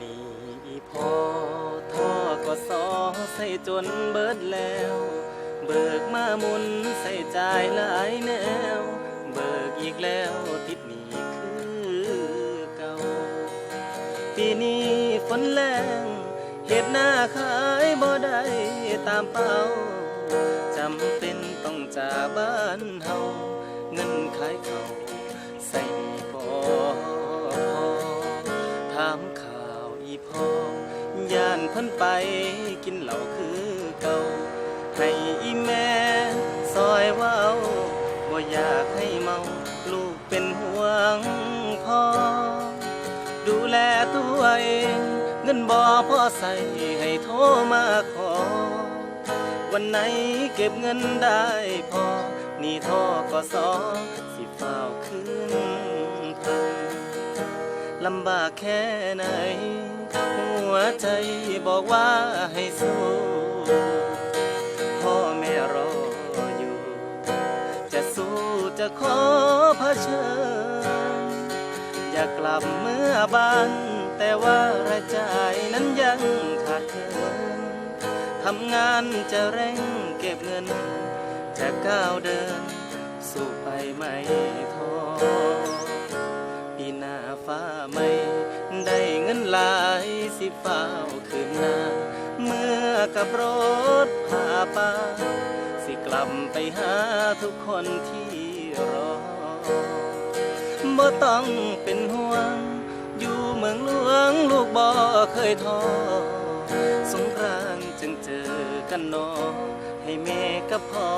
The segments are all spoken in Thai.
นี่พอท่อก็สอใส่จนเบิดแล้ว เบิกมาหมุนใส่จ่ายหลายแนว เบิกอีกแล้วติดหนี้คือเก่าปีนี้ฝนแรงเห็ดหน้าขายบ่ได้ตามเป้าจำเป็นต้องจากบ้านเฮาเงินขายเขา พ่อย่านเพิ่นไปกินเหล้าคือเก่า ให้อีแม่ซอยเว้าบ่อยากให้เมา ลูกเป็นห่วงพ่อ ดูแลตัวเองเงินบ่พอใส่ให้โทรมาขอ วันไหนเก็บเงินได้พอ นี่ท่อก็สอสิฝ้าคืน ลำบากแค่ไหน หัวใจบอกว่าให้สู้พ่อแม่รออยู่ จะสู้จะขอเผชิญ อยากกลับเมื่อบ้าน แต่ว่ารายจ่ายนั้นยังขาดเคินทำงานจะเร่งเก็บเงิน จะก้าวเดิน สู่ไปไม่ท้อายสิฟ้าวคืนหน้า เมื่อกับรถพาไปาสิกลับไปหาทุกคนที่รอบ่ต้องเป็นห่วง อยู่เมืองหลวงลูกบ่เคยท้อสงกรานจึงเจอกันนอให้แม่กับพ่อ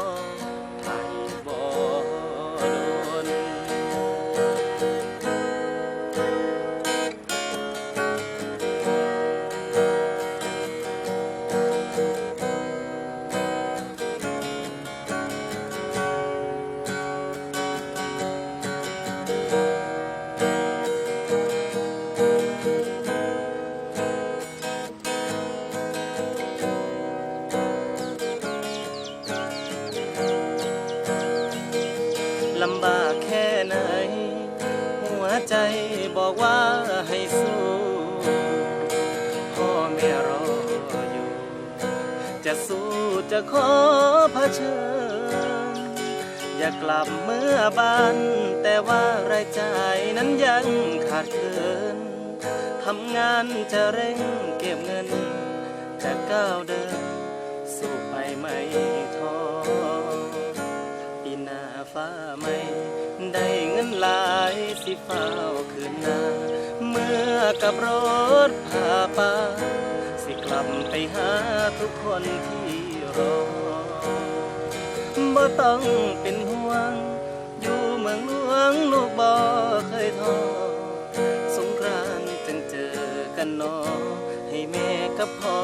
บอกว่าให้สู้พ่อแม่รออยู่ จะสู้จะขอเผชิญ อยากกลับเมื่อบ้าน แต่ว่ารายจ่ายนั้นยังขาดเคินทำงานจะเร่งเก็บเงิน จะก้าวเดิน สู่ไปไม่ท้อปีหน้าฟ้าไม่ สิฟ้าวคืนน้าเมื่อกับรถพาไป้าสิกลับไปหาทุกคนที่รอบ่ต้องเป็นห่วง อยู่เมืองหลวงลูกบ่เคยท้อสงกรานต์จึงเจอกันนอให้แม่กับพ่อ